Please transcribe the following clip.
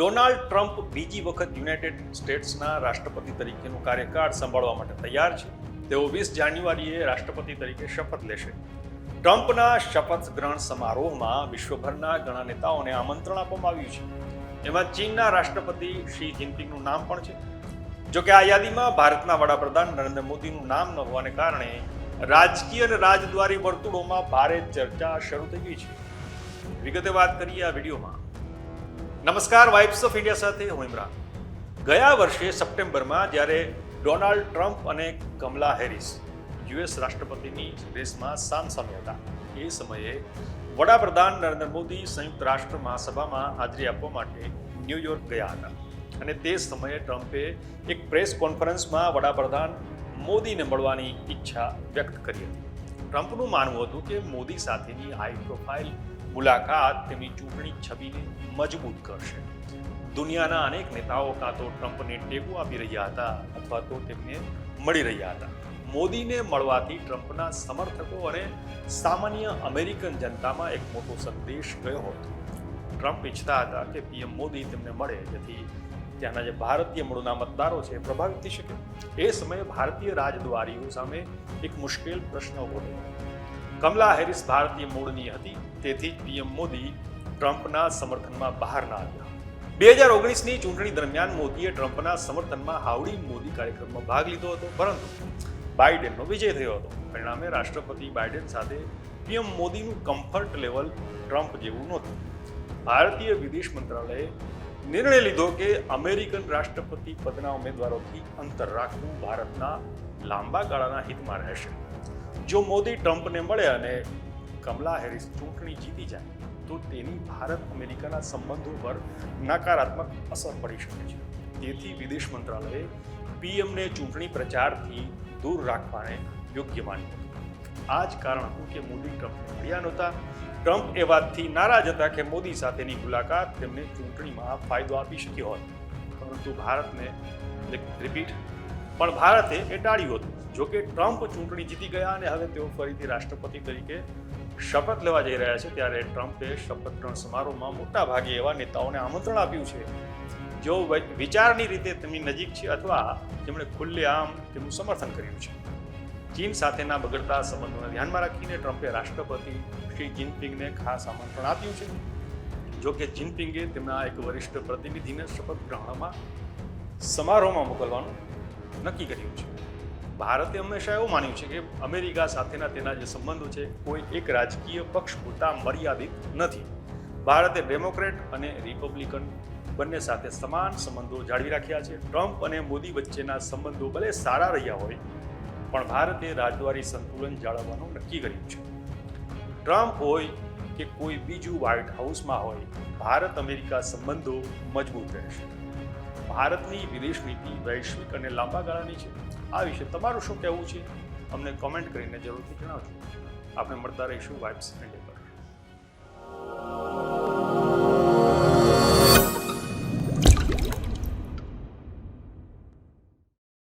Donald Trump બીજી વખત United સ્ટેટ્સના રાષ્ટ્રપતિ તરીકેનો કાર્યકાળ સંભાળવા માટે તૈયાર છે. તેઓ વીસ જાન્યુઆરીએ રાષ્ટ્રપતિ તરીકે શપથ લેશે. ટ્રમ્પના શપથ ગ્રહણ સમારોહમાં વિશ્વભરના ઘણા નેતાઓને આમંત્રણ આપવામાં આવ્યું છે. એમાં ચીનના રાષ્ટ્રપતિ શી જિનપિંગનું નામ પણ છે. જો કે આ યાદીમાં ભારતના વડાપ્રધાન નરેન્દ્ર મોદીનું નામ ન હોવાને કારણે રાજકીય અને રાજદ્વારી વર્તુળોમાં ભારે ચર્ચા શરૂ થઈ ગઈ છે. વિગતે વાત કરીએ આ વિડીયોમાં. નમસ્કાર વાઇબ્સ ઓફ ઇન્ડિયા સાથે હું ઇમરાન. ગયા વર્ષે સપ્ટેમ્બરમાં જ્યારે ડોનાલ્ડ ટ્રમ્પ અને કમલા હેરિસ યુએસ રાષ્ટ્રપતિની રેસમાં સામસામે હતા, એ સમયે વડાપ્રધાન નરેન્દ્ર મોદી સંયુક્ત રાષ્ટ્ર મહાસભામાં હાજરી આપવા માટે ન્યૂયોર્ક ગયા હતા. અને તે સમયે ટ્રમ્પે એક પ્રેસ કોન્ફરન્સમાં વડાપ્રધાન મોદીને મળવાની ઈચ્છા વ્યક્ત કરી હતી. ટ્રમ્પનું માનવું હતું કે મોદી સાથેની હાઈ પ્રોફાઇલ મુલાકાત તેમની ચૂંટણી છબીને મજબૂત કરશે. દુનિયાના અનેક નેતાઓ કાં તો ટ્રમ્પને ટેકો આપી રહ્યા હતા અથવા તો તેમને મળી રહ્યા હતા. મોદીને મળવાથી ટ્રમ્પના સમર્થકો અને સામાન્ય અમેરિકન જનતામાં એક મોટો સંદેશ ગયો હતો. ટ્રમ્પ ઈચ્છતા હતા કે પીએમ મોદી તેમને મળે, જેથી ત્યાંના જે ભારતીય મૂળના મતદારો છે પ્રભાવિત થઈ શકે. એ સમયે ભારતીય રાજદ્વારીઓ સામે એક મુશ્કેલ પ્રશ્ન ઊભો થયો. કમલા હેરિસ ભારતીય મૂળની હતી. તેથી જ પીએમ મોદી ટ્રમ્પના સમર્થનમાં બહાર ના આવ્યા. બે હજાર ઓગણીસની ચૂંટણી દરમિયાન મોદીએ ટ્રમ્પના સમર્થનમાં હાવડી મોદી કાર્યક્રમમાં ભાગ લીધો હતો, પરંતુ બાઇડેનનો વિજય થયો હતો. પરિણામે રાષ્ટ્રપતિ બાઇડેન સાથે પીએમ મોદીનું કમ્ફર્ટ લેવલ ટ્રમ્પ જેવું નહોતું. ભારતીય વિદેશ મંત્રાલયે નિર્ણય લીધો કે અમેરિકન રાષ્ટ્રપતિ પદના ઉમેદવારોથી અંતર રાખવું ભારતના લાંબા ગાળાના હિતમાં રહેશે. જો મોદી ટ્રમ્પને મળે અને કમલા હેરિસ ચૂંટણી જીતી જાય, તો તેની ભારત અમેરિકાના સંબંધો પર નકારાત્મક અસર પડી શકે છે. તેથી વિદેશ મંત્રાલયે પીએમને ચૂંટણી પ્રચારથી દૂર રાખવાને યોગ્ય માન્યું આ જ કારણ હતું કે મોદી ટ્રમ્પને મળ્યા નહોતા. ટ્રમ્પ એ વાતથી નારાજ હતા કે મોદી સાથેની મુલાકાત તેમને ચૂંટણીમાં ફાયદો આપી શક્યો હોત. પરંતુ ભારતને રિપીટ પણ ભારતે એ ટાળ્યું હતું. જોકે ટ્રમ્પ ચૂંટણી જીતી ગયા અને હવે તેઓ ફરીથી રાષ્ટ્રપતિ તરીકે શપથ લેવા જઈ રહ્યા છે, ત્યારે ટ્રમ્પે શપથ ગ્રહણ સમારોહમાં મોટા ભાગે એવા નેતાઓને આમંત્રણ આપ્યું છે, જેઓ વિચારની રીતે તેમની નજીક છે અથવા જેમણે ખુલ્લેઆમ તેમનું સમર્થન કર્યું છે. ચીન સાથેના બગડતા સંબંધોને ધ્યાનમાં રાખીને ટ્રમ્પે રાષ્ટ્રપતિ શી જિનપિંગને ખાસ આમંત્રણ આપ્યું છે. જો કે જિનપિંગે તેમના એક વરિષ્ઠ પ્રતિનિધિને શપથ ગ્રહણમાં સમારોહમાં મોકલવાનું નક્કી કર્યું છે. ભારતે હંમેશા એવું માન્યું છે કે અમેરિકા સાથેના તેના જે સંબંધો છે, કોઈ એક રાજકીય પક્ષ પૂરતા મર્યાદિત નથી. ભારતે ડેમોક્રેટ અને રિપબ્લિકન બંને સાથે સમાન સંબંધો જાળવી રાખ્યા છે. ટ્રમ્પ અને મોદી વચ્ચેના સંબંધો ભલે સારા રહ્યા હોય, પણ ભારતે રાજદ્વારી સંતુલન જાળવવાનું નક્કી કર્યું છે. ટ્રમ્પ હોય કે કોઈ બીજું વ્હાઇટ હાઉસમાં હોય ભારત અમેરિકા સંબંધો મજબૂત રહેશે. ભારતની વિદેશ નીતિ વૈશ્વિક અને લાંબા ગાળાની છે. આ વિશે તમારું શું કહેવું છે? અમને કોમેન્ટ કરીને જરૂરથી જણાવજો. આપણે મળતા રહીશું વાઇબ્સ ઇન્ડિયા